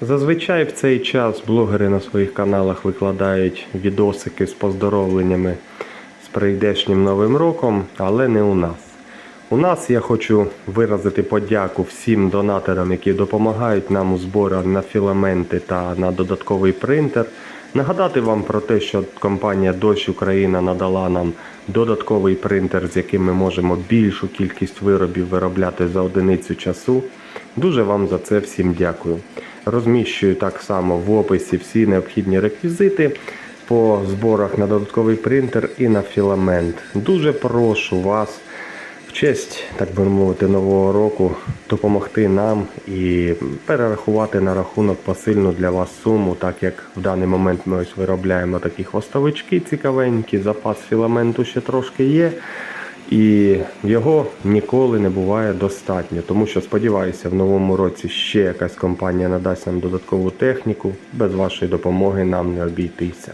Зазвичай в цей час блогери на своїх каналах викладають відосики з поздоровленнями з прийдешнім новим роком, але не у нас. У нас я хочу виразити подяку всім донаторам, які допомагають нам у зборах на філаменти та на додатковий принтер. Нагадати вам про те, що компанія Дощ Україна надала нам додатковий принтер, з яким ми можемо більшу кількість виробів виробляти за одиницю часу. Дуже вам за це всім дякую. Розміщую так само в описі всі необхідні реквізити по зборах на додатковий принтер і на філамент. Дуже прошу вас в честь, так би мовити, нового року допомогти нам і перерахувати на рахунок посильну для вас суму, так як в даний момент ми ось виробляємо такі хвостовички цікавенькі, запас філаменту ще трошки є. І його ніколи не буває достатньо, тому що сподіваюся, в новому році ще якась компанія надасть нам додаткову техніку. Без вашої допомоги нам не обійтися.